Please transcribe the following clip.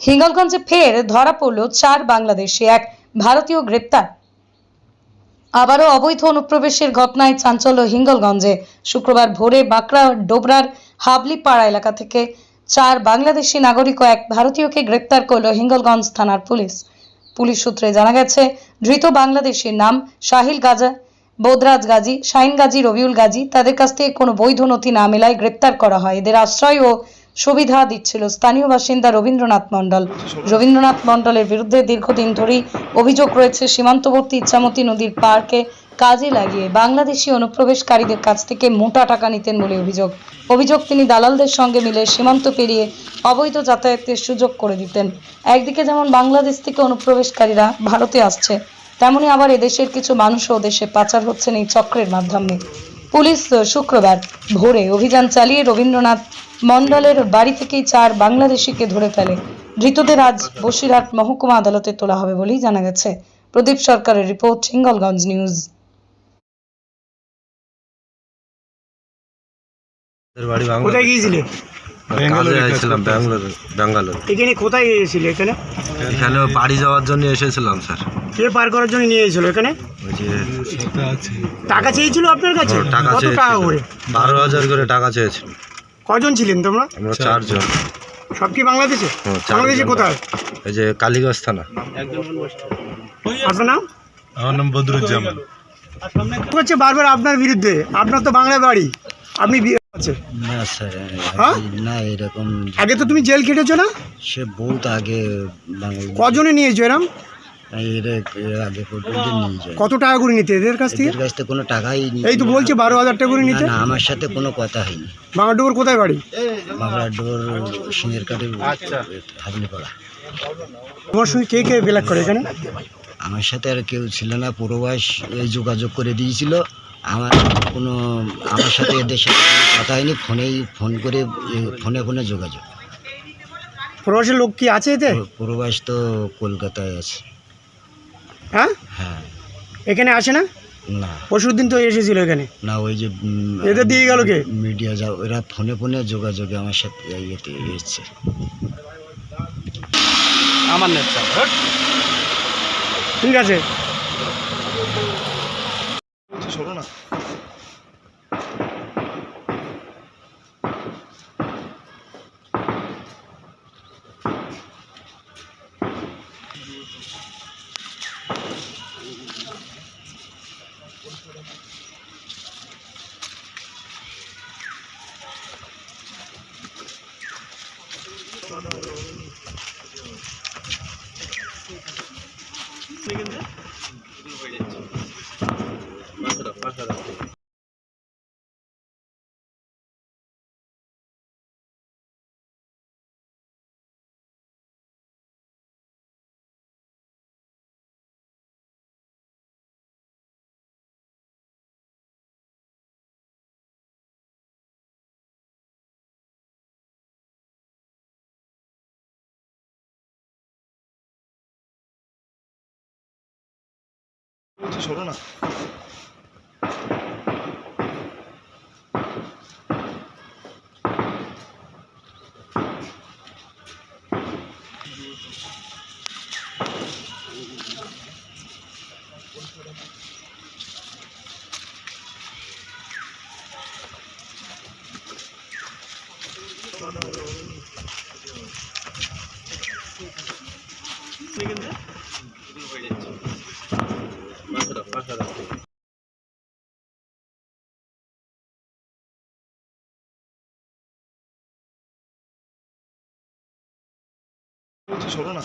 হিঙ্গলগঞ্জে ফের ধরা পড়ল চার বাংলাদেশি, এক ভারতীয় গ্রেপ্তার। আবারও অবৈধ অনুপ্রবেশের ঘটনায় চাঞ্চল্য হিঙ্গলগঞ্জে। শুক্রবার ভোরে বাঁকড়া, ডোবরার হাবলিপাড়া এলাকা থেকে চার বাংলাদেশি নাগরিক ও এক ভারতীয়কে গ্রেপ্তার করল হিঙ্গলগঞ্জ থানার পুলিশ। পুলিশ সূত্রে জানা গেছে, ধৃত বাংলাদেশের নাম শাহিল গাজা, বোদরাজ গাজী শাহিন গাজী, রবিউল গাজী, তাদের কাছ থেকে কোনো বৈধ নথি না মেলায় গ্রেপ্তার করা হয়। এদের আশ্রয় ও সুবিধা দিচ্ছিল স্থানীয় বাসিন্দা রবীন্দ্রনাথ মণ্ডল। রবীন্দ্রনাথ মণ্ডলের বিরুদ্ধে দীর্ঘদিন ধরেই অভিযোগ রয়েছে, সীমান্তবর্তী ইচ্ছামতী নদীর পার্কে কাজে লাগিয়ে বাংলাদেশি অনুপ্রবেশকারীদের কাছ থেকে মোটা টাকা নিতেন বলে অভিযোগ। অভিযোগ তিনি দালালদের সঙ্গে মিলে সীমান্ত পেরিয়ে অবৈধ যাতায়াতের সুযোগ করে দিতেন। একদিকে যেমন বাংলাদেশ থেকে অনুপ্রবেশকারীরা ভারতে আসছে, তেমনি আবার এদেশের কিছু মানুষও দেশে পাচার হচ্ছেন এই চক্রের মাধ্যমে। পুলিশ শুক্রবার ভোরে অভিযান চালিয়ে রবীন্দ্রনাথ মণ্ডলের বাড়ি থেকেই চার বাংলাদেশিকে ধরে ফেলে। ধৃতদের আজ বসিরহাট মহকুমা আদালতে তোলা হবে বলেই জানা গেছে। প্রদীপ সরকারের রিপোর্ট হিঙ্গলগঞ্জ নিউজ। কোথায় গিয়েছিলে? এখানে এখানে? এখানে বাড়ি যাওয়ার জন্য এসেছিলাম স্যার। কে পার করার জন্য নিয়ে এসেছিল এখানে? টাকা চেয়েছিল আপনার কাছে? টাকা কত টাকা করে? চেয়েছিল বারো হাজার করে টাকা চেয়েছিল। কজন ছিলেন তোমরা? আমরা চারজন। সব কি বাংলাদেশে? বাংলাদেশে কোথায়? এই যে কালীগঞ্জ থানা। আপনার নাম? আমার নাম বদরুজ্জামান। হচ্ছে বারবার আপনার বিরুদ্ধে। আপনার তো বাংলা বাড়ি। আপনি বি- আছে না স্যার হ্যাঁ? না এরকম আগে তো তুমি জেল খেটেছো না? সে বহুত আগে বাংলা কজনে নিয়েছো এরম? এর এর আগে পর্যন্ত নিয়ে যায় কত টাকা করে নিতে এদের কাছ থেকে? এদের কাছ থেকে কোনো টাকাই এই তো বলছে বারো হাজার টাকা করে নিতে। না আমার সাথে কোনো কথা হয়নি। বাংলাডোবর কোথায় বাড়ি? কাটে তোমার সঙ্গে কে কে বেলাক করে এখানে? আমার সাথে আর কেউ ছিল না পূর্বাস এই যোগাযোগ করে দিয়েছিল। আমার কোনো আমার সাথে এদের সাথে কথা হয়নি ফোনেই ফোন করে ফোনে ফোনে যোগাযোগ। প্রবাসের লোক কি আছে এতে? পূর্বাস তো কলকাতায় আছে। হ্যাঁ? হ্যাঁ। এখানে আসে না? না। পরশুর দিন তো এসেছিল এখানে। না ওই যে এদের দিয়ে গেল কে? মিডিয়া যা এরা ফোনে ফোনে যোগাযোগে আমার সাথে ইয়েতে এসছে। ঠিক আছে। şekilde বলছি সরো না Thank you. 我去瞅呢。